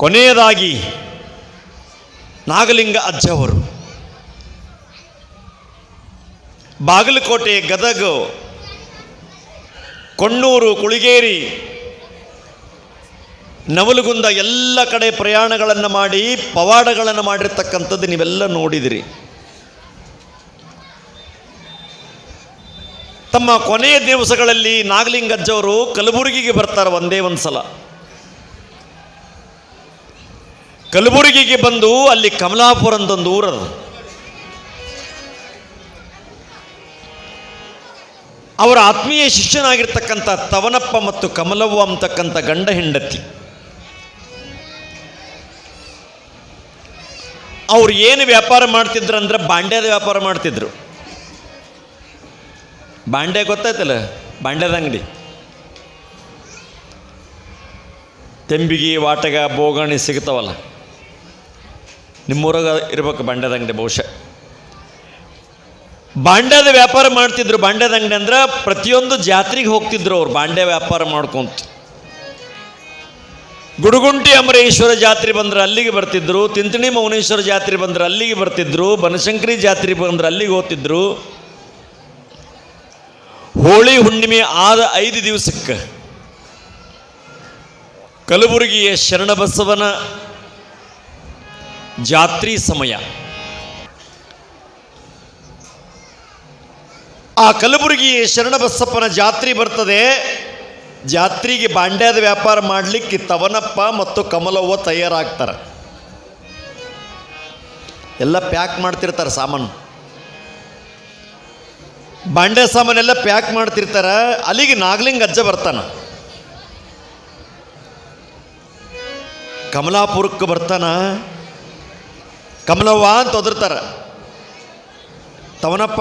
ಕೊನೆಯದಾಗಿ ನಾಗಲಿಂಗ ಅಜ್ಜವರು ಬಾಗಲಕೋಟೆ ಗದಗ, ಕೊಣ್ಣೂರು, ಕುಳಿಗೇರಿ, ನವಲುಗುಂದ ಎಲ್ಲ ಕಡೆ ಪ್ರಯಾಣಗಳನ್ನು ಮಾಡಿ, ಪವಾಡಗಳನ್ನು ಮಾಡಿರ್ತಕ್ಕಂಥದ್ದು ನೀವೆಲ್ಲ ನೋಡಿದಿರಿ. ತಮ್ಮ ಕೊನೆಯ ದಿವಸಗಳಲ್ಲಿ ನಾಗಲಿಂಗಜ್ಜವರು ಕಲಬುರಗಿಗೆ ಬರ್ತಾರೆ ಒಂದೇ ಒಂದು ಸಲ ಕಲಬುರಗಿಗೆ ಬಂದು ಅಲ್ಲಿ ಕಮಲಾಪುರ ಅಂತೊಂದು ಊರದು. ಅವರ ಆತ್ಮೀಯ ಶಿಷ್ಯನಾಗಿರ್ತಕ್ಕಂಥ ತವನಪ್ಪ ಮತ್ತು ಕಮಲವ್ವ ಅಂತಕ್ಕಂಥ ಗಂಡ ಹೆಂಡತಿ. ಅವ್ರು ಏನು ವ್ಯಾಪಾರ ಮಾಡ್ತಿದ್ರು ಅಂದ್ರೆ ಬಾಂಡ್ಯದ ವ್ಯಾಪಾರ ಮಾಡ್ತಿದ್ರು. ಬಾಂಡೆ ಗೊತ್ತಾಯ್ತಲ್ಲ? ಬಾಂಡ್ಯದ ಅಂಗಡಿ. ತೆಂಬಿಗಿ, ವಾಟಗ, ಬೋಗಣಿ ಸಿಗ್ತಾವಲ್ಲ. ನಿಮ್ಮೂರಾಗ ಇರ್ಬೇಕು ಬಂಡದ ಅಂಗಡಿ ಬಹುಶಃ. ಬಾಂಡ್ಯದ ವ್ಯಾಪಾರ ಮಾಡ್ತಿದ್ರು ಬಾಂಡ್ಯದ ಅಂಗಡಿ ಅಂದ್ರೆ ಪ್ರತಿಯೊಂದು ಜಾತ್ರೆಗೆ ಹೋಗ್ತಿದ್ರು ಅವ್ರು ಬಾಂಡ್ಯ ವ್ಯಾಪಾರ ಮಾಡ್ಕೊಂತ. ಗುಡುಗುಂಟಿ ಅಮರೇಶ್ವರ ಜಾತ್ರೆ ಬಂದ್ರೆ ಅಲ್ಲಿಗೆ ಬರ್ತಿದ್ರು, ತಿಂತಣಿ ಮೌನೇಶ್ವರ ಜಾತ್ರೆ ಬಂದ್ರೆ ಅಲ್ಲಿಗೆ ಬರ್ತಿದ್ರು, ಬನಶಂಕರಿ ಜಾತ್ರೆ ಬಂದ್ರೆ ಅಲ್ಲಿಗೆ ಹೋಗ್ತಿದ್ರು. ಹೋಳಿ ಹುಣ್ಣಿಮೆ ಆದ ಐದು ದಿವಸಕ್ಕೆ ಕಲಬುರಗಿಯ ಶರಣಬಸವನ ಜಾತ್ರಿ ಸಮಯ. ಆ ಕಲಬುರಗಿ ಶರಣಬಸಪ್ಪನ ಜಾತ್ರೆ ಬರ್ತದೆ. ಜಾತ್ರೆಗೆ ಬಾಂಡ್ಯದ ವ್ಯಾಪಾರ ಮಾಡಲಿಕ್ಕೆ ತವನಪ್ಪ ಮತ್ತು ಕಮಲವ್ವ ತಯಾರಾಗ್ತಾರೆ. ಎಲ್ಲ ಪ್ಯಾಕ್ ಮಾಡ್ತಿರ್ತಾರೆ ಸಾಮಾನು. ಬಾಂಡೆ ಸಾಮಾನೆಲ್ಲ ಪ್ಯಾಕ್ ಮಾಡ್ತಿರ್ತಾರೆ. ಅಲ್ಲಿಗೆ ನಾಗಲಿಂಗ ಅಜ್ಜ ಬರ್ತಾನ. ಕಮಲಾಪುರಕ್ಕೆ ಬರ್ತಾನ. ಕಮಲವ್ವ ಅಂತ ಒದರ್ತಾರ. ತವನಪ್ಪ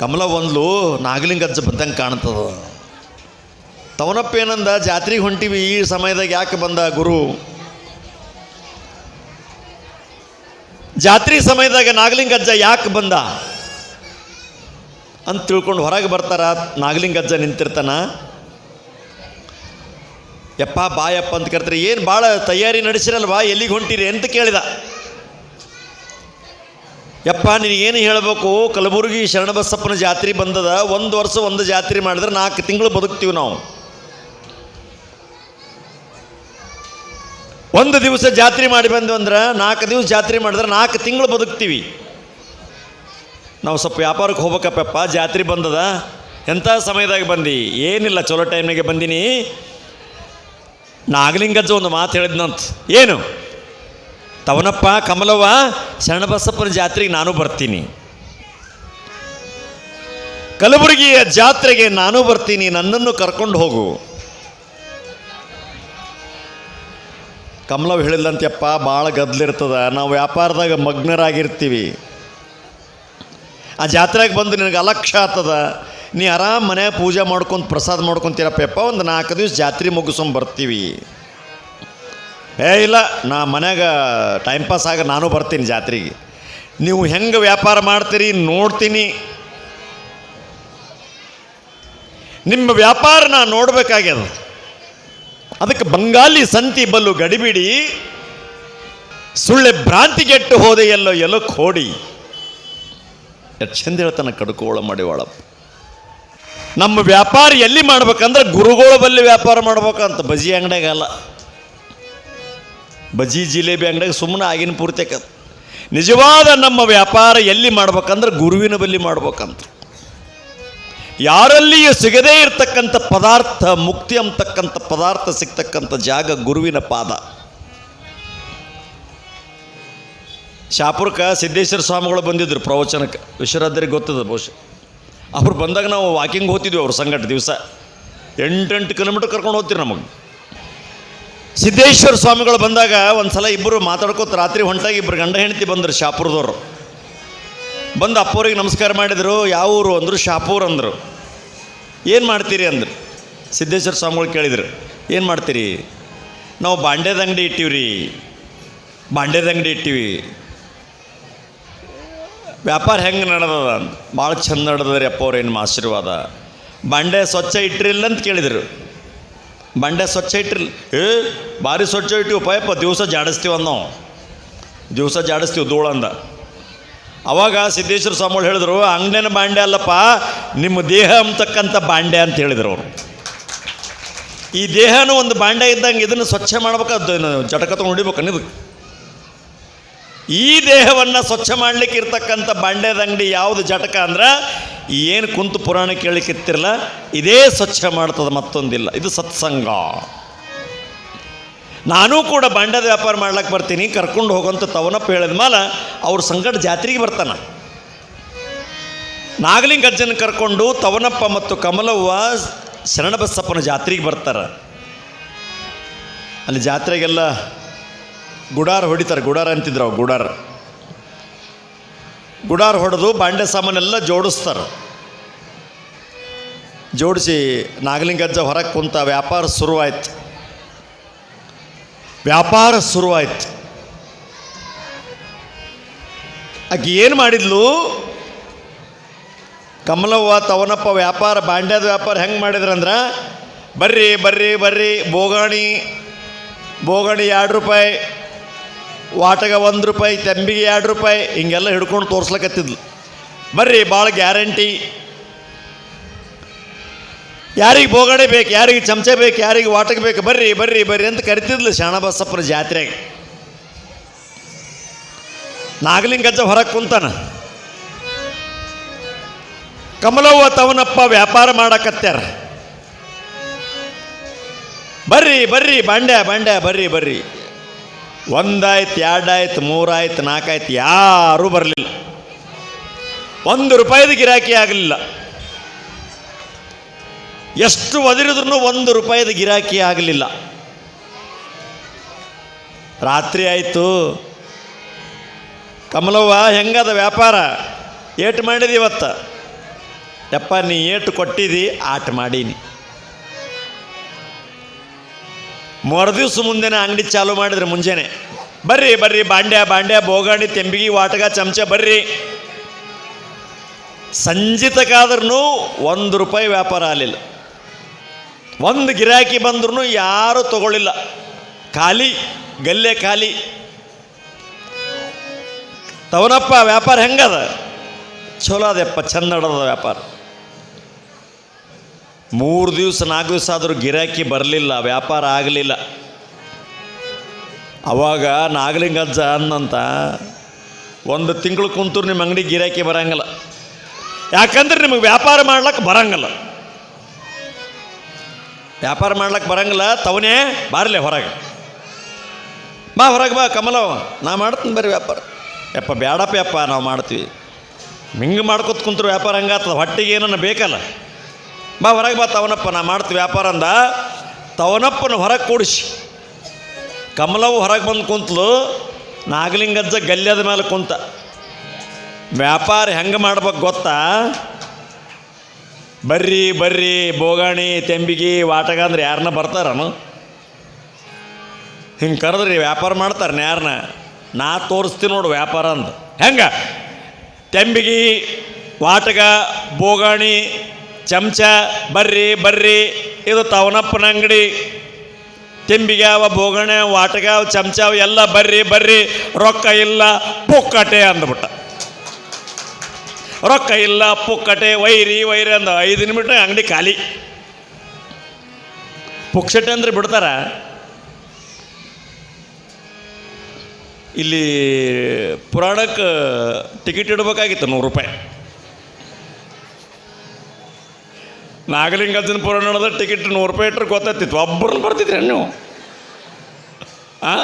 ಕಮಲ ಒಂದ್ಲು ನಾಗಲಿಂಗ ಅಜ್ಜ ಬಂದಂಗೆ ಕಾಣ್ತದ. ತವನಪ್ಪ ಏನಂದ, ಜಾತ್ರೆಗೆ ಹೊಂಟಿವಿ, ಈ ಸಮಯದಾಗ ಯಾಕೆ ಬಂದ ಗುರು? ಜಾತ್ರೆ ಸಮಯದಾಗ ನಾಗಲಿಂಗಜ್ಜ ಯಾಕೆ ಬಂದ? ಅಂತ ತಿಳ್ಕೊಂಡು ಹೊರಗೆ ಬರ್ತಾರ, ನಾಗಲಿಂಗ ಅಜ್ಜ ನಿಂತಿರ್ತಾನ. ಯಪ್ಪ ಬಾಯಪ್ಪ ಅಂತ ಕರ್ತಾರೆ ಏನು ಭಾಳ ತಯಾರಿ ನಡೆಸಿರಲ್ವಾ? ಎಲ್ಲಿಗೆ ಹೊಂಟಿರಿ? ಅಂತ ಕೇಳಿದ. ಯಪ್ಪ ನಿನಗೇನು ಹೇಳಬೇಕು? ಕಲಬುರಗಿ ಶರಣಬಸಪ್ಪನ ಜಾತ್ರೆ ಬಂದದ. ಒಂದು ವರ್ಷ ಒಂದು ಜಾತ್ರೆ ಮಾಡಿದ್ರೆ ನಾಲ್ಕು ತಿಂಗಳು ಬದುಕ್ತೀವಿ ನಾವು. ಒಂದು ದಿವಸ ಜಾತ್ರೆ ಮಾಡಿ ಬಂದು ಅಂದ್ರೆ, ನಾಲ್ಕು ದಿವಸ ಜಾತ್ರೆ ಮಾಡಿದ್ರೆ ನಾಲ್ಕು ತಿಂಗಳು ಬದುಕ್ತೀವಿ. ನಾವು ಸ್ವಲ್ಪ ವ್ಯಾಪಾರಕ್ಕೆ ಹೋಗ್ಬೇಕಪ್ಪಪ್ಪ ಜಾತ್ರೆ ಬಂದದ. ಎಂಥ ಸಮಯದಾಗ ಬಂದು? ಏನಿಲ್ಲ, ಚಲೋ ಟೈಮ್ನಾಗೆ ಬಂದೀನಿ. ನಾಗಲಿಂಗಜ್ಜ ಒಂದು ಮಾತು ಹೇಳಿದ್ನಂತ. ಏನು? ತವನಪ್ಪ, ಕಮಲವ್ವ, ಶರಣಬಸಪ್ಪನ ಜಾತ್ರೆಗೆ ನಾನು ಬರ್ತೀನಿ. ಕಲಬುರಗಿಯ ಜಾತ್ರೆಗೆ ನಾನು ಬರ್ತೀನಿ, ನನ್ನನ್ನು ಕರ್ಕೊಂಡು ಹೋಗು. ಕಮಲವ್ ಹೇಳಿಲ್ಲಂತ್ಯಪ್ಪ ಭಾಳ ಗದ್ಲಿರ್ತದ. ನಾವು ವ್ಯಾಪಾರದಾಗ ಮಗ್ನರಾಗಿರ್ತೀವಿ. ಆ ಜಾತ್ರೆಗೆ ಬಂದು ನಿನಗೆ ಅಲಕ್ಷ್ಯ ಆಗ್ತದ. ನೀ ಆರಾಮ್ ಮನೆ ಪೂಜೆ ಮಾಡ್ಕೊಂಡು ಪ್ರಸಾದ ಮಾಡ್ಕೊಂತೀರಪ್ಪ ಒಂದು ನಾಲ್ಕು ದಿವಸ ಜಾತ್ರೆ ಮುಗಿಸ್ಕೊಂಡ್ ಬರ್ತೀವಿ. ಏ, ಇಲ್ಲ, ನಾ ಮನ್ಯಾಗ ಟೈಮ್ ಪಾಸ್ ಆಗ ನಾನು ಬರ್ತೀನಿ ಜಾತ್ರೆಗೆ. ನೀವು ಹೆಂಗೆ ವ್ಯಾಪಾರ ಮಾಡ್ತೀರಿ ನೋಡ್ತೀನಿ. ನಿಮ್ಮ ವ್ಯಾಪಾರ ನಾ ನೋಡ್ಬೇಕಾಗ್ಯದ. ಅದಕ್ಕೆ ಬಂಗಾಲಿ ಸಂತಿ ಬಲ್ಲು ಗಡಿಬಿಡಿ, ಸುಳ್ಳೆ ಭ್ರಾಂತಿಗೆಟ್ಟು ಹೋದೆ ಎಲ್ಲೋ ಎಲ್ಲೋ ಕೋಡಿ ಎಷ್ಟು ಚಂದ ಹೇಳ್ತಾನೆ ಕಡ್ಕೋಳ ಮಾಡಿವಾಳಪ್ಪ. ನಮ್ಮ ವ್ಯಾಪಾರ ಎಲ್ಲಿ ಮಾಡ್ಬೇಕಂದ್ರೆ ಗುರುಗಳ ಬಲ್ಲಿ ವ್ಯಾಪಾರ ಮಾಡ್ಬೇಕಂತ ಬಜಿ ಅಂಗಡಿಯಾಗಲ್ಲ ಬಜಿ ಜಿಲೇಬಿ ಅಂಗಡಿಯಾಗ ಸುಮ್ಮನೆ ಆಗಿನ ಪೂರ್ತಿಕ ನಿಜವಾದ ನಮ್ಮ ವ್ಯಾಪಾರ ಎಲ್ಲಿ ಮಾಡ್ಬೇಕಂದ್ರೆ ಗುರುವಿನ ಬಲ್ಲಿ ಮಾಡ್ಬೇಕಂತ. ಯಾರಲ್ಲಿಯೂ ಸಿಗದೇ ಇರತಕ್ಕಂಥ ಪದಾರ್ಥ, ಮುಕ್ತಿ ಅಂತಕ್ಕಂಥ ಪದಾರ್ಥ ಸಿಗ್ತಕ್ಕಂಥ ಜಾಗ ಗುರುವಿನ ಪಾದ. ಶಾಪುರಕ ಸಿದ್ದೇಶ್ವರ ಸ್ವಾಮಿಗಳು ಬಂದಿದ್ರು ಪ್ರವಚನಕ್ಕೆ. ವಿಶ್ವರಾದ್ರಿಗೆ ಗೊತ್ತದ ಬಹುಶಃ? ಅವ್ರು ಬಂದಾಗ ನಾವು ವಾಕಿಂಗ್ ಹೋಗ್ತಿದ್ವಿ ಅವ್ರ ಸಂಗಟ ದಿವಸ. ಎಂಟೆಂಟು ಕಿಲೋಮೀಟ್ರ್ ಕರ್ಕೊಂಡು ಹೋಗ್ತೀರಿ ನಮಗೆ. ಸಿದ್ದೇಶ್ವರ ಸ್ವಾಮಿಗಳು ಬಂದಾಗ ಒಂದು ಸಲ ಇಬ್ಬರು ಮಾತಾಡ್ಕೋತ ರಾತ್ರಿ ಹೊಂಟಾಗಿ ಇಬ್ಬರು ಗಂಡ ಹೆಂಡತಿ ಬಂದರು ಶಾಪುರದವರು. ಬಂದು ಅಪ್ಪವ್ರಿಗೆ ನಮಸ್ಕಾರ ಮಾಡಿದರು, ಯಾವ ಊರು? ಅಂದರು, ಶಾಪೂರ್ ಅಂದರು. ಏನು ಮಾಡ್ತೀರಿ? ಅಂದರು. ಸಿದ್ದೇಶ್ವರ ಸ್ವಾಮಿಗಳು ಕೇಳಿದ್ರು, ಏನು ಮಾಡ್ತೀರಿ? ನಾವು ಬಾಂಡ್ಯದ ಅಂಗಡಿ ಇಟ್ಟಿವ್ರಿ. ಬಾಂಡ್ಯದ ಅಂಗಡಿ ಇಟ್ಟಿವಿ. ವ್ಯಾಪಾರ ಹೆಂಗೆ ನಡೆದದ ಭಾಳ ಚಂದ ನಡೆದದ್ರಿ ಅಪ್ಪ ಅವ್ರು ಏನು ಆಶೀರ್ವಾದ. ಬಾಂಡೆ ಸ್ವಚ್ಛ ಇಟ್ಟಿರಿಲ್ಲ ಅಂತ ಕೇಳಿದರು. ಬಂಡೆ ಸ್ವಚ್ಛ ಇಟ್ಟಿರ್ಲಿ, ಏ ಭಾರಿ ಸ್ವಚ್ಛ ಇಟ್ಟಿವಿ ಪಯಪ್ಪ ದಿವಸ ಜಾಡಿಸ್ತೀವಿ ನಾವು ದಿವಸ ಜಾಡಿಸ್ತೀವಿ ಧೂಳಂದ ಅವಾಗ ಸಿದ್ದೇಶ್ವರ ಸ್ವಾಮಿಗಳು ಹೇಳಿದ್ರು ಅಂಗನೇನ ಬಾಂಡೆ ಅಲ್ಲಪ್ಪ, ನಿಮ್ಮ ದೇಹ ಅಂತಕ್ಕಂಥ ಬಾಂಡೆ ಅಂತ ಹೇಳಿದರು ಅವರು. ಈ ದೇಹನೂ ಒಂದು ಬಾಂಡೆ ಇದ್ದಂಗೆ ಇದನ್ನು ಸ್ವಚ್ಛ ಮಾಡ್ಬೇಕಾದ್ದು, ಜಟಕ ತಗೊಂಡು ಹೊಡಿಬೇಕು ಅನ್ನೋದು. ಈ ದೇಹವನ್ನು ಸ್ವಚ್ಛ ಮಾಡಲಿಕ್ಕೆ ಇರ್ತಕ್ಕಂಥ ಬಾಂಡ್ಯದ ಅಂಗಡಿ ಯಾವುದು ಜಟಕ ಅಂದ್ರೆ, ಏನು ಕುಂತು ಪುರಾಣ ಕೇಳಲಿಕ್ಕಿತ್ತಿರಲ್ಲ ಇದೇ ಸ್ವಚ್ಛ ಮಾಡ್ತದೆ ಮತ್ತೊಂದಿಲ್ಲ. ಇದು ಸತ್ಸಂಗ. ನಾನೂ ಕೂಡ ಬಾಂಡ್ಯದ ವ್ಯಾಪಾರ ಮಾಡ್ಲಿಕ್ಕೆ ಬರ್ತೀನಿ, ಕರ್ಕೊಂಡು ಹೋಗೋಂಥ ತವನಪ್ಪ ಹೇಳಿದ ಮೇಲೆ ಅವ್ರ ಸಂಗಡ ಜಾತ್ರೆಗೆ ಬರ್ತಾನೆ. ನಾಗಲಿಂಗ ಅಜ್ಜನ ಕರ್ಕೊಂಡು ತವನಪ್ಪ ಮತ್ತು ಕಮಲವ್ವ ಶರಣಬಸಪ್ಪನ ಜಾತ್ರೆಗೆ ಬರ್ತಾರೆ. ಅಲ್ಲಿ ಜಾತ್ರೆಗೆಲ್ಲ ಗುಡಾರ ಹೊಡಿತಾರೆ, ಗುಡಾರ ಅಂತಿದ್ರು ಅವ್ರು, ಗುಡಾರ್. ಗುಡಾರ್ ಹೊಡೆದು ಬಾಂಡೆ ಸಾಮಾನೆಲ್ಲ ಜೋಡಿಸ್ತಾರೆ. ಜೋಡಿಸಿ ನಾಗಲಿಂಗಜ್ಜ ಹೊರಗೆ ಕುಂತ ವ್ಯಾಪಾರ ಶುರುವಾಯ್ತು. ವ್ಯಾಪಾರ ಶುರುವಾಯ್ತು. ಆಕೆ ಏನು ಮಾಡಿದ್ಲು? ಕಮಲವ್ವ, ತವನಪ್ಪ ವ್ಯಾಪಾರ, ಬಾಂಡ್ಯದ ವ್ಯಾಪಾರ ಹೆಂಗೆ ಮಾಡಿದ್ರಂದ್ರೆ ಬರ್ರಿ ಬರ್ರಿ ಬರ್ರಿ, ಬೋಗಾಣಿ ಬೋಗಾಣಿ ಎರಡು ರೂಪಾಯಿ ವಾಟಗ ಒಂದು ರೂಪಾಯಿ, ತೆಂಬಿಗೆ ಎರಡು ರೂಪಾಯಿ, ಹಿಂಗೆಲ್ಲ ಹಿಡ್ಕೊಂಡು ತೋರಿಸ್ಲಕತ್ತಿದ್ಲು. ಬರ್ರಿ ಭಾಳ ಗ್ಯಾರಂಟಿ. ಯಾರಿಗೆ ಬೋಗಡೆ ಬೇಕು, ಯಾರಿಗೆ ಚಮಚ ಬೇಕು, ಯಾರಿಗೆ ವಾಟಕ ಬೇಕು, ಬರ್ರಿ ಬರ್ರಿ ಬರ್ರಿ ಅಂತ ಕರಿತಿದ್ಲು ಶಾಣಬಸಪ್ಪನ ಜಾತ್ರೆಗೆ. ನಾಗಲಿಂಗಜ್ಜ ಹೊರಗೆ ಕುಂತಾನ. ಕಮಲವ್ವ ತವನಪ್ಪ ವ್ಯಾಪಾರ ಮಾಡಕತ್ಯಾರ. ಬರ್ರಿ ಬರ್ರಿ ಬಂಡ್ಯ ಬಂಡ್ಯ ಬರ್ರಿ ಬರ್ರಿ. ಒಂದಾಯ್ತು, ಎರಡಾಯ್ತು, ಮೂರಾಯ್ತು, ನಾಲ್ಕಾಯ್ತು, ಯಾರೂ ಬರಲಿಲ್ಲ. ಒಂದು ರೂಪಾಯಿದ ಗಿರಾಕಿ ಆಗಲಿಲ್ಲ. ಎಷ್ಟು ಒದರಿದ್ರೂ ಒಂದು ರೂಪಾಯಿದ ಗಿರಾಕಿ ಆಗಲಿಲ್ಲ. ರಾತ್ರಿ ಆಯಿತು. ಕಮಲವ್ವ, ಹೆಂಗದ ವ್ಯಾಪಾರ? ಏಟು ಮಾಡಿದಿ ಇವತ್ತು? ಯಪ್ಪ, ನೀ ಏಟು ಕೊಟ್ಟಿದಿ, ಆಟ ಮಾಡೀನಿ. ಮರುದಿವ್ಸ ಮುಂದೆನೇ ಅಂಗಡಿ ಚಾಲು ಮಾಡಿದ್ರೆ, ಮುಂಜಾನೆ. ಬರ್ರಿ ಬರ್ರಿ, ಬಾಂಡ್ಯ ಬಾಂಡ್ಯ, ಬೋಗಾಣಿ, ತೆಂಬಿಗಿ ವಾಟಗ ಚಮಚ, ಬರ್ರಿ. ಸಂಜಿತಕ್ಕಾದ್ರೂ ಒಂದು ರೂಪಾಯಿ ವ್ಯಾಪಾರ ಆಗಲಿಲ್ಲ. ಒಂದು ಗಿರಾಕಿ ಬಂದ್ರೂ ಯಾರೂ ತಗೊಳ್ಳಿಲ್ಲ. ಖಾಲಿ, ಗಲ್ಲೆ ಖಾಲಿ. ತವನಪ್ಪ, ವ್ಯಾಪಾರ ಹೆಂಗದ? ಚಲೋ ಅದಪ್ಪ, ಚಂದ ವ್ಯಾಪಾರ. ಮೂರು ದಿವಸ, ನಾಲ್ಕು ದಿವಸ ಆದರೂ ಗಿರಾಕಿ ಬರಲಿಲ್ಲ, ವ್ಯಾಪಾರ ಆಗಲಿಲ್ಲ. ಅವಾಗ ನಾಗಲಿಂಗಜ್ಜ ಅನ್ನಂತ ಒಂದು ತಿಂಗಳು ಕುಂತರು ನಿಮ್ಮ ಅಂಗಡಿ ಗಿರಾಕಿ ಬರಂಗಿಲ್ಲ. ಯಾಕಂದ್ರೆ ನಿಮಗೆ ವ್ಯಾಪಾರ ಮಾಡ್ಲಕ್ಕೆ ಬರಂಗಿಲ್ಲ. ವ್ಯಾಪಾರ ಮಾಡ್ಲಕ್ಕೆ ಬರಂಗಿಲ್ಲ, ತವನೇ ಬಾರ್ಲೆ ಹೊರಗೆ. ಬಾ ಹೊರಗೆ ಬಾ ಕಮಲವ ನಾ ಮಾಡ್ತೀನಿ ಬರೀ ವ್ಯಾಪಾರ. ಯಪ್ಪ ಬೇಡಪ್ಪ ಯಪ್ಪ, ನಾವು ಮಾಡ್ತೀವಿ. ಹಿಂಗೆ ಮಾಡ್ಕೊತ ಕುಂತರು ವ್ಯಾಪಾರ ಹಂಗಾತದ ಹೊಟ್ಟೆಗೆ ಏನನ್ನ ಬೇಕಲ್ಲ. ಬಾ, ಹೊರಗೆ ಬಾ, ತವನಪ್ಪ, ನಾ ಮಾಡ್ತೀವಿ ವ್ಯಾಪಾರ ಅಂದ. ತವನಪ್ಪನ ಹೊರಗೆ ಕೂಡಿಸಿ. ಕಮಲವು ಹೊರಗೆ ಬಂದು ಕುಂತಲು ನಾಗಲಿಂಗಜ್ಜ ಗಲ್ಯದ ಮೇಲೆ ಕುಂತ. ವ್ಯಾಪಾರ ಹೆಂಗೆ ಮಾಡ್ಬೇಕು ಗೊತ್ತಾ? ಬರ್ರಿ ಬರ್ರಿ, ಬೋಗಾಣಿ, ತೆಂಬಿಗಿ, ವಾಟಗ ಅಂದ್ರೆ ಯಾರನ್ನ ಬರ್ತಾರನು? ಹಿಂಗೆ ಕರೆದ್ರಿ, ವ್ಯಾಪಾರ ಮಾಡ್ತಾರೆ ಯಾರನ್ನ ನಾ ತೋರಿಸ್ತೀನಿ ನೋಡು ವ್ಯಾಪಾರ ಅಂದ. ಹೆಂಗ? ತೆಂಬಿಗಿ, ವಾಟಗ, ಬೋಗಾಣಿ ಚಮಚ, ಬರ್ರಿ ಬರ್ರಿ. ಇದು ತವನಪ್ಪನ ಅಂಗಡಿ. ತಿಂಬಿಗಾವ ಬೋಗಣೆ ವಾಟಗಾವ ಚಮಚ ಎಲ್ಲ ಬರ್ರಿ ಬರ್ರಿ. ರೊಕ್ಕ ಇಲ್ಲ, ಪುಕ್ಕಟೆ ಅಂದ್ಬಿಟ್ಟ. ರೊಕ್ಕ ಇಲ್ಲ, ಪುಕ್ಕಟೆ, ವೈರಿ ವೈರಿ ಅಂದ. ಐದು ನಿಮಿಷ ಅಂಗಡಿ ಖಾಲಿ. ಪುಕ್ಷಟೆ ಅಂದ್ರೆ ಬಿಡ್ತಾರ? ಇಲ್ಲಿ ಪುರಾಣಕ್ಕೆ ಟಿಕೆಟ್ ಇಡಬೇಕಾಗಿತ್ತು ನೂರು ರೂಪಾಯಿ. ನಾಗಲಿಂಗಜ್ಜನ ಪುರಾಣ ನಡೆದ ಟಿಕೆಟ್ ನೂರು ರೂಪಾಯಿ ಇಟ್ಟರೆ ಗೊತ್ತಾಗ್ತಿತ್ತು. ಒಬ್ಬರನ್ನ ಬರ್ತಿದ್ರೆ ನೀವು ಆ?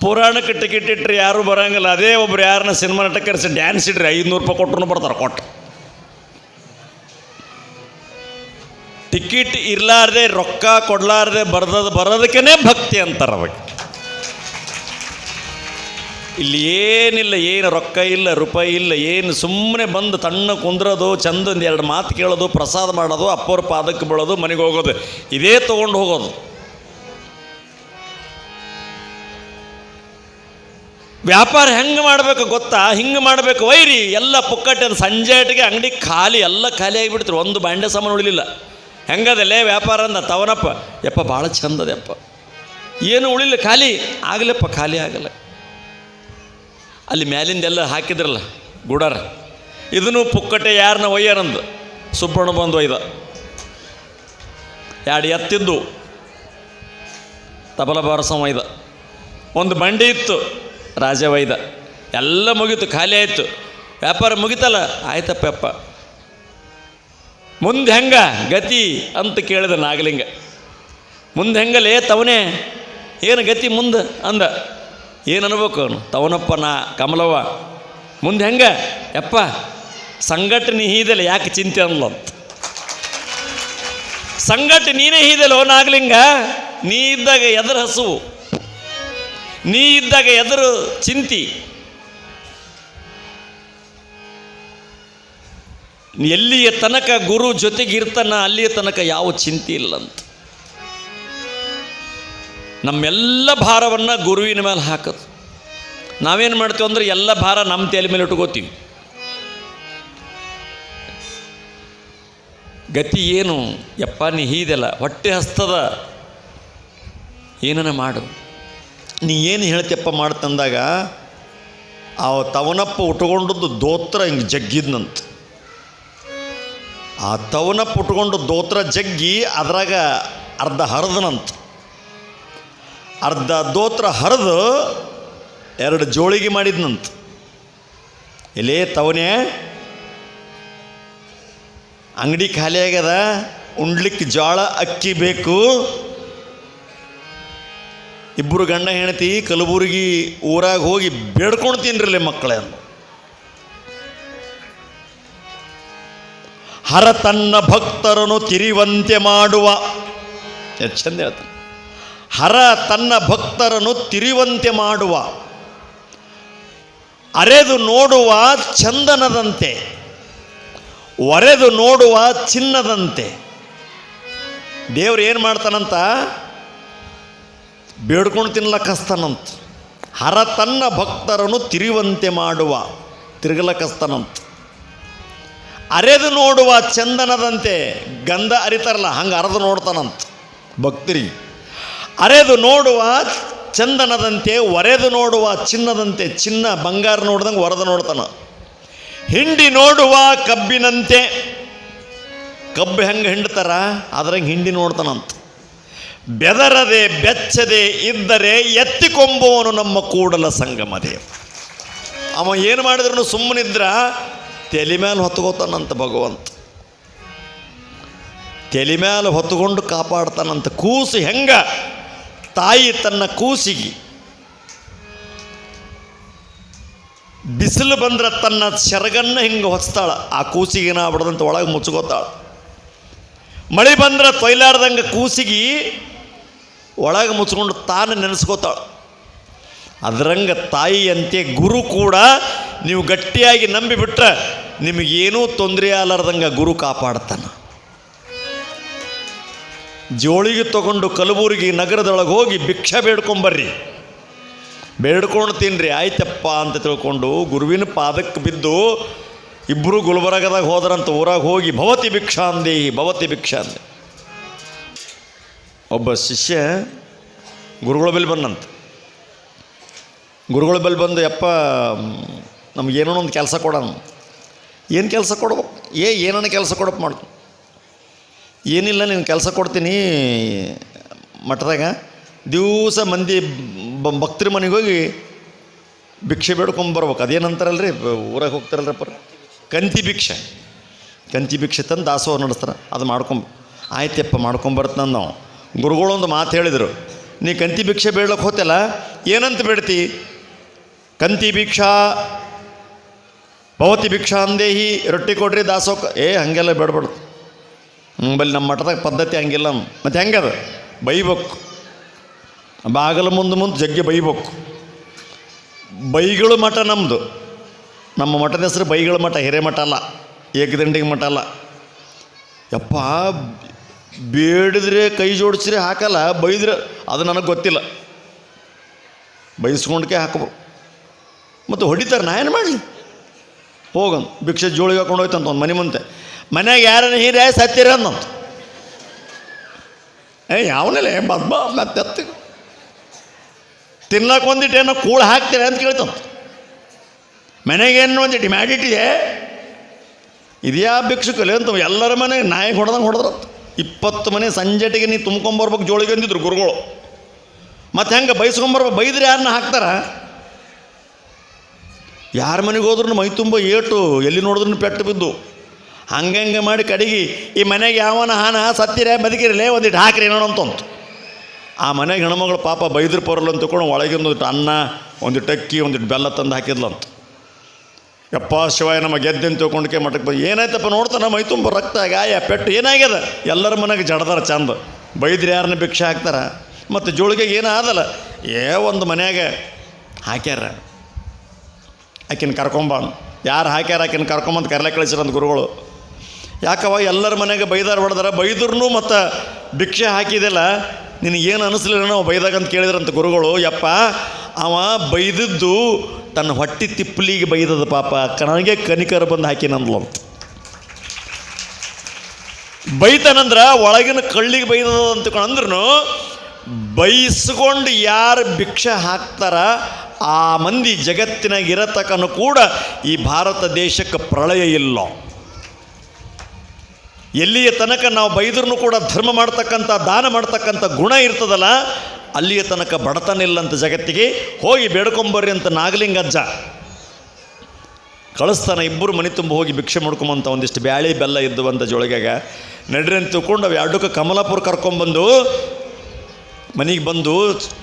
ಪುರಾಣಕ್ಕೆ ಟಿಕೆಟ್ ಇಟ್ಟರೆ ಯಾರು ಬರಂಗಿಲ್ಲ. ಅದೇ ಒಬ್ರು ಯಾರನ್ನ ಸಿನಿಮಾ ಕರೆಸಿ ಡ್ಯಾನ್ಸ್ ಇಡ್ರಿ ಐದುನೂರು ರೂಪಾಯಿ ಕೊಟ್ಟರು ಬರ್ತಾರೆ ಕೊಟ್ಟು. ಟಿಕೆಟ್ ಇರಲಾರ್ದೆ, ರೊಕ್ಕ ಕೊಡ್ಲಾರ್ದೆ, ಬರ್ದದ ಬರೋದಕ್ಕೇ ಭಕ್ತಿ ಅಂತಾರೆ ಅದಕ್ಕೆ ಇಲ್ಲಿ ಏನಿಲ್ಲ, ಏನು ರೊಕ್ಕ ಇಲ್ಲ, ರೂಪಾಯಿ ಇಲ್ಲ, ಏನು ಸುಮ್ಮನೆ ಬಂದು ತಣ್ಣ ಕುಂದ್ರೋದು ಚಂದ ಒಂದು ಎರಡು ಮಾತು ಕೇಳೋದು, ಪ್ರಸಾದ ಮಾಡೋದು ಅಪ್ಪವ್ರ ಪಾದಕ್ಕೆ ಬೀಳೋದು, ಮನೆಗೆ ಹೋಗೋದು. ಇದೇ ತೊಗೊಂಡು ಹೋಗೋದು. ವ್ಯಾಪಾರ ಹೆಂಗೆ ಮಾಡಬೇಕು ಗೊತ್ತಾ? ಹಿಂಗೆ ಮಾಡಬೇಕು. ವೈರಿ, ಎಲ್ಲ ಪುಕ್ಕಟ್ಟೆ ಸಂಜೆ ಅಂಗಡಿ ಖಾಲಿ, ಎಲ್ಲ ಖಾಲಿ ಆಗಿಬಿಡ್ತಾರೆ ಒಂದು ಬಾಂಡೆ ಸಾಮಾನು ಉಳಿಲಿಲ್ಲ. ಹೆಂಗದಲ್ಲೇ ವ್ಯಾಪಾರ ಅಂದ, ತವನಪ್ಪ. ಯಪ್ಪ, ಭಾಳ ಚಂದದಪ್ಪ ಏನು ಉಳಿಲ್ಲ, ಖಾಲಿ. ಆಗಲಪ್ಪ ಖಾಲಿ ಆಗಲ್ಲ. ಅಲ್ಲಿ ಮ್ಯಾಲಿಂದೆಲ್ಲ ಹಾಕಿದ್ರಲ್ಲ ಗುಡಾರ. ಇದನ್ನು ಪುಕ್ಕಟೆ ಯಾರನ್ನ ಒಯ್ಯಾರಂದು ಸುಬ್ಬಣ್ಣ ಬಂದು ಒಯ್ದ. ಎರಡು ಎತ್ತಿದ್ದು? ತಬಲ ಬಾರಸ ಒಯ್ದ. ಒಂದು ಬಂಡಿ ಇತ್ತು, ರಾಜ ಒಯ್ದ. ಎಲ್ಲ ಮುಗೀತು, ಖಾಲಿ ಆಯಿತು. ವ್ಯಾಪಾರ ಮುಗಿತಲ್ಲ? ಆಯ್ತಪ್ಪ, ಅಪ್ಪ. ಮುಂದೆ ಹೆಂಗ? ಗತಿ ಅಂತ ಕೇಳಿದ ನಾಗಲಿಂಗ. ಮುಂದೆ ಹೆಂಗಲೇ ತವನೇ? ಏನು ಗತಿ ಮುಂದೆ? ಅಂದ. ಏನು ಅನ್ಬೇಕು ಅವನು? ತವನಪ್ಪ ಕಮಲವ್ವ. ಮುಂದೆ ಹೆಂಗೆ? ಯಪ್ಪ ಸಂಘಟನೆ ಹೀದಲ್ಲ ಯಾಕೆ ಚಿಂತೆ ಅನ್ಲ ಅಂತ ನೀನೇ ಹೀದಲ್ಲ ನಾಗಲಿಂಗ ನೀ ಇದ್ದಾಗ ಎದುರು ಹಸುವು. ನೀ ಇದ್ದಾಗ ಎದುರು ಚಿಂತಿ. ಎಲ್ಲಿಯ ತನಕ ಗುರು ಜೊತೆಗಿರ್ತಾನ, ಅಲ್ಲಿಯ ತನಕ ಯಾವ ಚಿಂತೆ ಇಲ್ಲಂತ. ನಮ್ಮೆಲ್ಲ ಭಾರವನ್ನು ಗುರುವಿನ ಮೇಲೆ ಹಾಕೋದು. ನಾವೇನು ಮಾಡ್ತೀವಿ ಅಂದ್ರೆ ಎಲ್ಲ ಭಾರ ನಮ್ಮ ತಲೆ ಮೇಲೆ ಇಟ್ಕೋತೀವಿ. ಗತಿ ಏನು? ಯಪ್ಪ, ನೀ ಹೀದೆಲ್ಲ, ಹೊಟ್ಟೆ ಹಸ್ತದ. ಏನನ ಮಾಡು. ನೀ ಏನು ಹೇಳ್ತಿಯಪ್ಪ ಮಾಡ್ತಂದಾಗ ಆ ತವನಪ್ಪ ಉಟ್ಕೊಂಡದ್ದು ದೋತ್ರ ಹಿಂಗೆ ಜಗ್ಗಿದ್ನಂತ. ಆ ತವನಪ್ಪ ಉಟ್ಕೊಂಡು ದೋತ್ರ ಜಗ್ಗಿ ಅದ್ರಾಗ ಅರ್ಧ ಹರಿದನಂತ. ಅರ್ಧ ದೋತ್ರ ಹರಿದು ಎರಡು ಜೋಳಿಗೆ ಮಾಡಿದ್ನಂತ. ಎಲೇ ತವನೇ, ಅಂಗಡಿ ಖಾಲಿ ಆಗ್ಯದ ಉಣ್ಲಿಕ್ಕೆ ಜೋಳ ಅಕ್ಕಿ ಬೇಕು. ಇಬ್ಬರು ಗಂಡ ಹೆಂಡತಿ ಕಲಬುರ್ಗಿ ಊರಾಗ ಹೋಗಿ ಬೇಡ್ಕೊಂಡು ತಿನ್ರಲಿ ಮಕ್ಕಳೇ ಹರ ತನ್ನ ಭಕ್ತರನ್ನು ತಿರಿವಂತೆ ಮಾಡುವ. ಎಷ್ಟು ಚಂದ ಹೇಳ್ತಾನೆ. ಹರ ತನ್ನ ಭಕ್ತರನ್ನು ತಿರಿವಂತೆ ಮಾಡುವ, ಅರೆದು ನೋಡುವ ಚಂದನದಂತೆ, ಒರೆದು ನೋಡುವ ಚಿನ್ನದಂತೆ. ದೇವ್ರು ಏನು ಮಾಡ್ತಾನಂತ? ಬೇಡ್ಕೊಂಡು ತಿನ್ಲಕ್ಕಸ್ತಾನಂತ ಹರ ತನ್ನ ಭಕ್ತರನ್ನು ತಿರಿವಂತೆ ಮಾಡುವ ತಿರುಗಲಕ್ಕಸ್ತಾನಂತ ಅರೆದು ನೋಡುವ ಚಂದನದಂತೆ, ಗಂಧ ಅರಿತಾರಲ್ಲ, ಹಂಗೆ ಅರೆದು ನೋಡ್ತಾನಂತ ಭಕ್ತರಿಗೆ. ಅರೆದು ನೋಡುವ ಚಂದನದಂತೆ, ಒರೆದು ನೋಡುವ ಚಿನ್ನದಂತೆ, ಚಿನ್ನ ಬಂಗಾರ ನೋಡ್ದಂಗೆ ಒರೆದು ನೋಡ್ತಾನ. ಹಿಂಡಿ ನೋಡುವ ಕಬ್ಬಿನಂತೆ. ಕಬ್ಬು ಹೆಂಗೆ ಹಿಂಡ್ತಾರ? ಅದ್ರಂಗೆ ಹಿಂಡಿ ನೋಡ್ತಾನಂತ. ಬೆದರದೆ, ಬೆಚ್ಚದೆ ಇದ್ದರೆ ಎತ್ತಿಕೊಂಬುವನು ನಮ್ಮ ಕೂಡಲ ಸಂಗಮ ದೇವ ಅವ ಏನು ಮಾಡಿದ್ರು ಸುಮ್ಮನಿದ್ರ, ತಲೆ ಮೇಲೆ ಹೊತ್ಕೋತಾನಂತ ಭಗವಂತ. ತಲೆ ಮೇಲೆ ಹೊತ್ಕೊಂಡು ಕಾಪಾಡ್ತಾನಂತ. ಕೂಸು ಹೆಂಗ? ತಾಯಿ ತನ್ನ ಕೂಸಿಗೆ ಬಿಸಿಲು ಬಂದ್ರೆ ತನ್ನ ಸೆರಗನ್ನ ಹಿಂಗೆ ಹೊಚ್ತಾಳ. ಆ ಕೂಸಿಗೆ ನಾ ಬಿಡದಂತ ಒಳಗೆ ಮುಚ್ಕೋತಾಳ. ಮಳೆ ಬಂದ್ರೆ ತೊಯ್ಲಾರ್ದಂಗೆ ಕೂಸಿಗೆ ಒಳಗೆ ಮುಚ್ಕೊಂಡು ತಾನು ನೆನೆಸ್ಕೋತಾಳ. ಅದರಂಗ ತಾಯಿಯಂತೆ ಗುರು ಕೂಡ ನೀವು ಗಟ್ಟಿಯಾಗಿ ನಂಬಿಬಿಟ್ರೆ ನಿಮಗೇನೂ ತೊಂದರೆ ಆಗಲಾರ್ದಂಗೆ ಗುರು ಕಾಪಾಡ್ತಾನೆ. ಜೋಳಿಗೆ ತಗೊಂಡು ಕಲಬುರಗಿ ನಗರದೊಳಗೆ ಹೋಗಿ ಭಿಕ್ಷೆ ಬೇಡ್ಕೊಂಬರ್ರಿ. ಬೇಡ್ಕೊಂಡು ತಿನ್ರಿ ಆಯ್ತಪ್ಪ ಅಂತ ತಿಳ್ಕೊಂಡು ಗುರುವಿನ ಪಾದಕ್ಕೆ ಬಿದ್ದು ಇಬ್ಬರು ಗುಲ್ಬರ್ಗದಾಗ ಹೋದ್ರಂತ ಊರಾಗ ಹೋಗಿ ಭವತಿ ಭಿಕ್ಷಾಂದೇಹಿ ಭವತಿ ಭಿಕ್ಷಾಂದೆ ಒಬ್ಬ ಶಿಷ್ಯ ಗುರುಗಳ ಬಳಿ ಬಂದಂತ. ಗುರುಗಳ ಬಳಿ ಬಂದು, ಯಪ್ಪ ನಮಗೇನೋ ಒಂದು ಕೆಲಸ ಕೊಡೋಣ. ಏನು ಕೆಲಸ ಕೊಡ್ಬೇಕು? ಏ ಏನನ್ನ ಕೆಲಸ ಕೊಡಪ್ಪ ಮಾಡ್ತೀನಿ. ಏನಿಲ್ಲ, ನೀನು ಕೆಲಸ ಕೊಡ್ತೀನಿ. ಮಠದಾಗ ದಿವಸ ಮಂದಿ ಬ- ಭಕ್ತರ ಮನೆಗೆ ಹೋಗಿ ಭಿಕ್ಷೆ ಬೇಡ್ಕೊಂಬರ್ಬೇಕು ರೀ ಊರಾಗ ಹೋಗ್ತಾರಲ್ರಿ ಪರ. ಕಂತಿ ಭಿಕ್ಷೆ. ಕಂತಿ ಭಿಕ್ಷೆ ತಂದು ದಾಸೋಹ ನಡೆಸ್ತಾರೆ. ಅದು ಮಾಡ್ಕೊಂಬ, ಆಯ್ತಪ್ಪ ಮಾಡ್ಕೊಂಬರ್ತಂದು ನಾವು. ಗುರುಗಳೊಂದು ಮಾತು ಹೇಳಿದರು. ನೀ ಕಂತಿ ಭಿಕ್ಷೆ ಬೇಡ್ಲಕ್ಕೆ ಹೋತಲ್ಲ ಏನಂತ ಬೇಡ್ತಿ? ಕಂತಿ ಭಿಕ್ಷಾ, ಭವತಿ ಭಿಕ್ಷಾ ಅಂದೇಹಿ ರೊಟ್ಟಿ ಕೊಡ್ರಿ ದಾಸೋಕ ಏ, ಹಾಗೆಲ್ಲ ಬೇಡಬೇಡ ಬಲ್ಲಿ ನಮ್ಮ ಮಠದಾಗ ಪದ್ಧತಿ ಹಂಗಿಲ್ಲ ಮತ್ತು ಹೆಂಗದ? ಬೈಬೇಕು. ಬಾಗಲ ಮುಂದೆ ಮುಂದೆ ಜಗ್ಗಿ ಬೈಬೇಕು. ಬೈಗಳು ಮಠ ನಮ್ಮದು ನಮ್ಮ ಮಠದ ಹೆಸರು ಬೈಗಳ ಮಠ ಹಿರೇಮಠ ಅಲ್ಲ, ಏಕದಂಡಿಗೆ ಮಠ ಅಲ್ಲ. ಯಪ್ಪ, ಬೇಡಿದ್ರೆ ಕೈ ಜೋಡಿಸ್ರೆ ಹಾಕಲ್ಲ, ಬೈದ್ರೆ ಅದು ನನಗೆ ಗೊತ್ತಿಲ್ಲ. ಬೈಸ್ಕೊಂಡ್ಕೆ ಹಾಕ್ಬೇಕು ಮತ್ತು ಹೊಡಿತಾರೆ, ನಾ ಏನು ಮಾಡಲಿ? ಹೋಗೋಣ ಭಿಕ್ಷೆ ಜೋಳಿಗೆ ಹಾಕೊಂಡು ಹೋಯ್ತಂತ ಒಂದು ಮನೆ ಮುಂದೆ. ಮನ್ಯಾಗ ಯಾರನ್ನ ಹೀರೆ ಸತ್ತಿರ ಅಂದಂತ ಏ ಯಾವನಲ್ಲೇ ಬದ್ಬ ಮತ್ತೆ ತಿನ್ನಕ್ಕೆ ಒಂದಿಟ್ಟು ಏನೋ ಕೂಳು ಹಾಕ್ತೀರ ಅಂತ ಕೇಳ್ತು ಮನೆಗೆ ಏನು ಒಂದಿಟ್ಟು ಮ್ಯಾಡಿಟ್ಟಿದೆ ಇದ್ಯಾ ಭಿಕ್ಷುಕಲ್ಲಿ ಅಂತ ಎಲ್ಲರ ಮನೆ ನಾಯಿಗೆ ಹೊಡೆದಂಗೆ ಹೊಡೆದ್ರ. ಇಪ್ಪತ್ತು ಮನೆ ಸಂಜೆಟಿಗೆ ನೀ ತುಂಬ್ಕೊಂಬರ್ಬೇಕು ಜೋಳಿಗೆ ಅಂದಿದ್ರು ಗುರುಗಳು. ಮತ್ತು ಹೆಂಗೆ ಬೈಸ್ಕೊಂಬರ್ಬೇಕು ಬೈದ್ರೆ ಯಾರನ್ನ ಹಾಕ್ತಾರ? ಯಾರ ಮನೆಗೆ ಹೋದ್ರೂ ಮೈ ತುಂಬ ಏಟು, ಎಲ್ಲಿ ನೋಡಿದ್ರು ಪೆಟ್ಟು ಬಿದ್ದು. ಹಂಗಂಗೆ ಮಾಡಿ ಕಡೆಗೆ, ಈ ಮನೆಗೆ ಯಾವನ ಹಾನ ಸತ್ತಿರೇ, ಬದುಕಿರಲೇ ಒಂದಿಟ್ಟು ಹಾಕ್ರಿ ಅಂತಂತು. ಆ ಮನೆಗೆ ಹೆಣ್ಮಗಳು ಪಾಪ ಬೈದ್ರು ಪರಲ್ಲ ಅಂತಕೊಂಡು ತಿಳ್ಕೊಂಡು ಒಳಗೆ ಒಂದಿಟ್ಟು ಅನ್ನ ಒಂದಿಟ್ಟು ಅಕ್ಕಿ ಒಂದಿಟ್ಟು ಬೆಲ್ಲ ತಂದು ಹಾಕಿದ್ಲಂತ. ಯಪ್ಪ ಶಿವಾಯ, ನಮ್ಮ ಗೆದ್ದೆ ಅಂತ ತಿಳ್ಕೊಂಡ್ಕೆ ಮಠಕ್ಕೆ ಬಂದು, ಏನಾಯ್ತಪ್ಪ ನೋಡ್ತಾನೆ ಮೈ ತುಂಬ ರಕ್ತ, ಗಾಯ, ಪೆಟ್ಟು, ಏನಾಗ್ಯದ? ಎಲ್ಲರ ಮನೆಗೆ ಜಡದಾರ ಚಂದ. ಬೈದ್ರೆ ಯಾರನ್ನ ಭಿಕ್ಷೆ ಹಾಕ್ತಾರ? ಮತ್ತು ಜೋಳಿಗೆ ಏನು ಆದಲ್ಲ. ಏ ಒಂದು ಮನ್ಯಾಗ ಹಾಕ್ಯಾರ. ಆಕಿನ ಕರ್ಕೊಂಬ ಯಾರು ಹಾಕ್ಯಾರ ಆಕಿನ ಕರ್ಕೊಂಬಂದು ಕರ್ಲೆ ಕಳಿಸಿರಂತ ಗುರುಗಳು. ಯಾಕವ ಎಲ್ಲರ ಮನೆಗೆ ಬೈದಾರ ಹೊಡೆದಾರ? ಬೈದ್ರೂ ಮತ್ತು ಭಿಕ್ಷೆ ಹಾಕಿದೆಲ್ಲ. ನಿನಗೇನು ಅನಿಸ್ಲಿಲ್ಲ ನಾವು ಬೈದಾಗ ಅಂತ ಕೇಳಿದ್ರಂತ ಗುರುಗಳು. ಯಪ್ಪ, ಅವ ಬೈದಿದ್ದು ತನ್ನ ಹೊಟ್ಟಿ ತಿಪ್ಪಲಿಗೆ ಬೈದದ ಪಾಪ. ಕಣಗೆ ಕನಿಕರ ಬಂದು ಹಾಕಿನಂದ್ಲು ಅಂತ. ಬೈತಾನಂದ್ರೆ ಒಳಗಿನ ಕಳ್ಳಿಗೆ ಬೈದದ ಅಂತ ಅಂದ್ರೂ ಬೈಸ್ಕೊಂಡು ಯಾರು ಭಿಕ್ಷೆ ಹಾಕ್ತಾರ ಆ ಮಂದಿ ಜಗತ್ತಿನಾಗ ಇರತಕ್ಕನು ಕೂಡ ಈ ಭಾರತ ದೇಶಕ್ಕೆ ಪ್ರಳಯ ಇಲ್ಲ. ಎಲ್ಲಿಯ ತನಕ ನಾವು ಬೈದ್ರೂ ಕೂಡ ಧರ್ಮ ಮಾಡ್ತಕ್ಕಂಥ, ದಾನ ಮಾಡ್ತಕ್ಕಂಥ ಗುಣ ಇರ್ತದಲ್ಲ, ಅಲ್ಲಿಯ ತನಕ ಬಡತನ ಇಲ್ಲಂತ ಜಗತ್ತಿಗೆ ಹೋಗಿ ಬೇಡ್ಕೊಂಬರ್ರಿ ಅಂತ ನಾಗಲಿಂಗಜ್ಜ ಕಳಿಸ್ತಾನ, ಇಬ್ಬರು ಮನೆ ತುಂಬ ಹೋಗಿ ಭಿಕ್ಷೆ ಮಾಡ್ಕೊಂಬಂತ ಒಂದಿಷ್ಟು ಬ್ಯಾಳಿ ಬೆಲ್ಲ ಇದ್ದು ಅಂತ ಜೋಳಿಗೆಗ. ನಡ್ರಿ ಅಂತ ತಿಳ್ಕೊಂಡು ಅವು ಎರಡಕ್ಕೆ ಕಮಲಾಪುರ ಕರ್ಕೊಂಬಂದು, ಮನೆಗೆ ಬಂದು,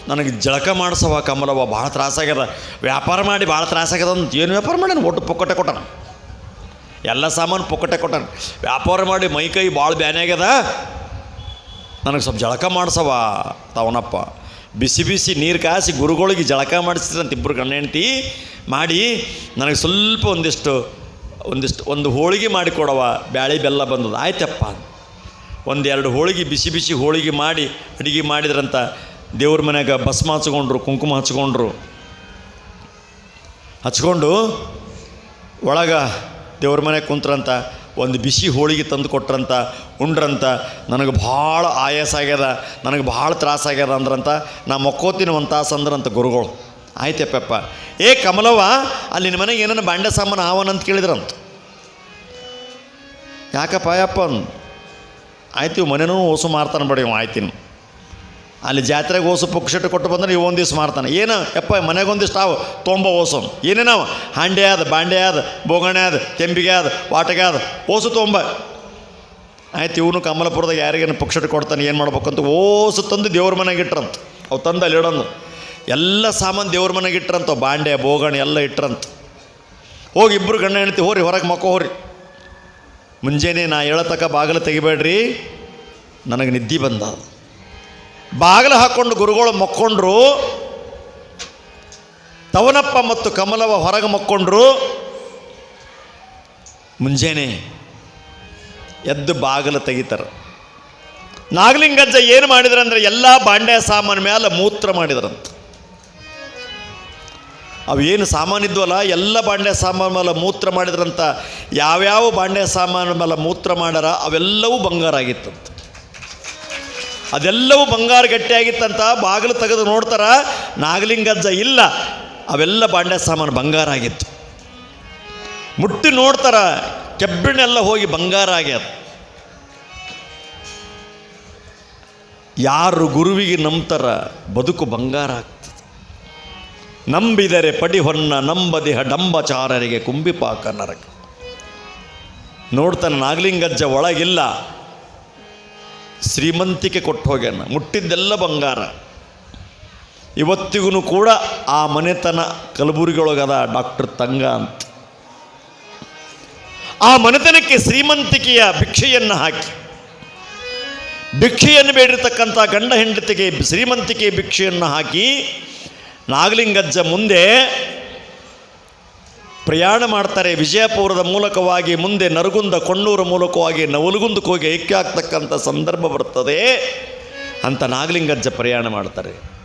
ನನಗೆ ಜಳಕ ಮಾಡಿಸವ ಕಮಲವ್ವ, ಭಾಳ ತ್ರಾಸಾಗ್ಯದ. ವ್ಯಾಪಾರ ಮಾಡಿ ಭಾಳ ತ್ರಾಸಾಗ್ಯದ ಅಂತ ಏನು ವ್ಯಾಪಾರ ಮಾಡ್ಯಾನ? ಒಟ್ಟು ಪೊಕ್ಕಟೆ ಕೊಟ್ಟಾನ. ಎಲ್ಲ ಸಾಮಾನು ಪೊಕ್ಕಟೆ ಕೊಟ್ಟಾನ. ವ್ಯಾಪಾರ ಮಾಡಿ ಮೈ ಕೈ ಭಾಳ ಬ್ಯಾನೆ ಆಗ್ಯದ. ನನಗೆ ಸ್ವಲ್ಪ ಜಳಕ ಮಾಡಿಸವ ತವನಪ್ಪ. ಬಿಸಿ ಬಿಸಿ ನೀರು ಕಾಸಿ ಗುರುಗಳಿಗೆ ಜಳಕ ಮಾಡಿಸಿದ್ರಂತ ಇಬ್ಬರು ಗಂಡ ಹೆಂಡ್ತಿ ಮಾಡಿ ನನಗೆ ಸ್ವಲ್ಪ ಒಂದಿಷ್ಟು ಒಂದಿಷ್ಟು, ಒಂದು ಹೋಳಿಗೆ ಮಾಡಿ ಕೊಡವ ಬ್ಯಾಳಿ ಬೆಲ್ಲ ಬಂದದ. ಆಯ್ತಪ್ಪ. ಒಂದೆರಡು ಹೋಳಿಗೆ, ಬಿಸಿ ಬಿಸಿ ಹೋಳಿಗೆ ಮಾಡಿ ಅಡುಗೆ ಮಾಡಿದ್ರಂತ ದೇವ್ರ ಮನೆಯಾಗ ಭಸ್ಮ ಹಚ್ಕೊಂಡ್ರು, ಕುಂಕುಮ ಹಚ್ಕೊಂಡ್ರು. ಹಚ್ಕೊಂಡು ಒಳಗ ದೇವ್ರ ಮನೆ ಕುಂತ್ರಂತ, ಒಂದು ಬಿಸಿ ಹೋಳಿಗೆ ತಂದು ಕೊಟ್ರಂತ, ಉಂಡ್ರಂತ, ನನಗೆ ಭಾಳ ಆಯಾಸ ಆಗ್ಯದ, ನನಗೆ ಭಾಳ ತ್ರಾಸಾಗ್ಯದ ಅಂದ್ರಂತ, ನಾ ಮಕ್ಕೋತೀನಿ ಒಂದು ತಾಸು ಅಂದ್ರಂತ ಗುರುಗಳು. ಆಯ್ತಪ್ಪಪ್ಪ ಏ ಕಮಲವ್ವ, ಅಲ್ಲಿ ನಿನ್ನ ಮನೆಗೆ ಏನೇನು ಬಾಂಡೆ ಸಾಮಾನು ಆವನಂತ ಕೇಳಿದ್ರಂತ? ಯಾಕಪ್ಪ ಯಪ್ಪ. ಆಯ್ತು ಮನೇನೂ ಓಸು ಮಾರ್ತಾನೆ ಬಿಡಿ ಆಯ್ತಿನ. ಅಲ್ಲಿ ಜಾತ್ರೆಗೆ ಓಸು ಪುಕ್ಷಟ್ಟು ಕೊಟ್ಟು ಬಂದ್ರೆ ಇವು ಒಂದಿವ್ಸ ಮಾರ್ತಾನೆ ಏನು? ಯಪ್ಪ ಮನೆಗೆ ಒಂದಿಷ್ಟು ಅವು ತೊಂಬ ಓಸು ಏನೇನವ ಹಾಂಡೆ ಆದ, ಬಾಂಡೆ ಆದ, ಬೋಗಣೆ ಆದ, ಕೆಂಬಿಗೆ ಆದ, ವಾಟಗೆ ಆದ. ಓಸು ತೊಂಬ. ಆಯ್ತು, ಇವನು ಕಮಲಪುರದಾಗ ಯಾರಿಗೇನು ಪುಕ್ಷಟ್ಟು ಕೊಡ್ತಾನೆ, ಏನು ಮಾಡ್ಬೇಕಂತ ಓಸು ತಂದು ದೇವ್ರ ಮನೆಗೆ ಇಟ್ರಂತ. ಅವು ತಂದು ಅಲ್ಲಿ ಇಡೋನು ಎಲ್ಲ ಸಾಮಾನು ದೇವ್ರ ಮನೆಗೆ ಇಟ್ರಂತ. ಬಾಂಡೆ, ಬೋಗಣೆ ಎಲ್ಲ ಇಟ್ರಂತ. ಹೋಗಿ ಇಬ್ಬರು ಗಂಡ ಹೆಣ್ತಿ ಹೋರಿ, ಹೊರಗೆ ಮಕ್ಕ ಹೋರಿ. ಮುಂಜಾನೆ ನಾ ಹೇಳತಕ್ಕ ಬಾಗಿಲು ತೆಗಿಬೇಡ್ರಿ. ನನಗೆ ನಿದ್ದೆ ಬಂದ ಬಾಗಿಲು ಹಾಕ್ಕೊಂಡು ಗುರುಗಳು ಮಕ್ಕೊಂಡ್ರು, ತವನಪ್ಪ ಮತ್ತು ಕಮಲವ ಹೊರಗೆ ಮಕ್ಕೊಂಡ್ರು. ಮುಂಜಾನೆ ಎದ್ದು ಬಾಗಿಲು ತೆಗಿತಾರೆ. ನಾಗಲಿಂಗಜ್ಜ ಏನು ಮಾಡಿದ್ರಂದ್ರೆ ಎಲ್ಲ ಬಾಂಡೆ ಸಾಮಾನು ಮೇಲೆ ಮೂತ್ರ ಮಾಡಿದ್ರಂತ. ಅವು ಏನು ಸಾಮಾನು ಇದ್ವಲ್ಲ, ಎಲ್ಲ ಬಾಂಡೆ ಸಾಮಾನು ಮೇಲೆ ಮೂತ್ರ ಮಾಡಿದ್ರಂತ. ಯಾವ್ಯಾವ ಬಾಂಡೆ ಸಾಮಾನು ಮೇಲೆ ಮೂತ್ರ ಮಾಡ್ಯಾರ, ಅವೆಲ್ಲವೂ ಬಂಗಾರ ಆಗಿತ್ತಂತ. ಅದೆಲ್ಲವೂ ಬಂಗಾರ ಗಟ್ಟಿಯಾಗಿತ್ತಂತ ಬಾಗಿಲು ತೆಗೆದು ನೋಡ್ತಾರ. ನಾಗಲಿಂಗಜ್ಜ ಇಲ್ಲ. ಅವೆಲ್ಲ ಬಾಂಡೆ ಸಾಮಾನು ಬಂಗಾರ ಆಗಿತ್ತು. ಮುಟ್ಟಿ ನೋಡ್ತಾರ ಕೆಬ್ಬಿಣೆಲ್ಲ ಹೋಗಿ ಬಂಗಾರ ಆಗ್ಯದ. ಯಾರು ಗುರುವಿಗೆ ನಂಬ್ತಾರ, ಬದುಕು ಬಂಗಾರ ಆಗ್ತದೆ. ನಂಬಿದರೆ ಪಡಿ ಹೊನ್ನ, ನಂಬದಿಹ ಡಂಬಚಾರರಿಗೆ ಕುಂಬಿಪಾಕ ನರಕ. ನೋಡ್ತಾನೆ ನಾಗಲಿಂಗಜ್ಜ ಒಳಗಿಲ್ಲ. ಶ್ರೀಮಂತಿಕೆ ಕೊಟ್ಟು ಹೋಗ್ಯಾನ. ಮುಟ್ಟಿದ್ದೆಲ್ಲ ಬಂಗಾರ. ಇವತ್ತಿಗೂ ಕೂಡ ಆ ಮನೆತನ ಕಲಬುರಗಿಯೊಳಗದ ಡಾಕ್ಟರ್ ತಂಗ ಅಂತ. ಆ ಮನೆತನಕ್ಕೆ ಶ್ರೀಮಂತಿಕೆಯ ಭಿಕ್ಷೆಯನ್ನು ಹಾಕಿ. ಭಿಕ್ಷೆಯನ್ನು ಬೇಡಿರ್ತಕ್ಕಂಥ ಗಂಡ ಹೆಂಡತಿಗೆ ಶ್ರೀಮಂತಿಕೆ ಭಿಕ್ಷೆಯನ್ನು ಹಾಕಿ ನಾಗಲಿಂಗಜ್ಜ ಮುಂದೆ ಪ್ರಯಾಣ ಮಾಡ್ತಾರೆ ವಿಜಯಪುರದ ಮೂಲಕವಾಗಿ, ಮುಂದೆ ನರಗುಂದ ಕೊಣ್ಣೂರ ಮೂಲಕವಾಗಿ ನವಲಗುಂದಕ್ಕೆ ಹೋಗಿ ಐಕ್ಯ ಆಗ್ತಕ್ಕಂಥ ಸಂದರ್ಭ ಬರ್ತದೆ ಅಂತ ನಾಗಲಿಂಗಜ್ಜ ಪ್ರಯಾಣ ಮಾಡ್ತಾರೆ.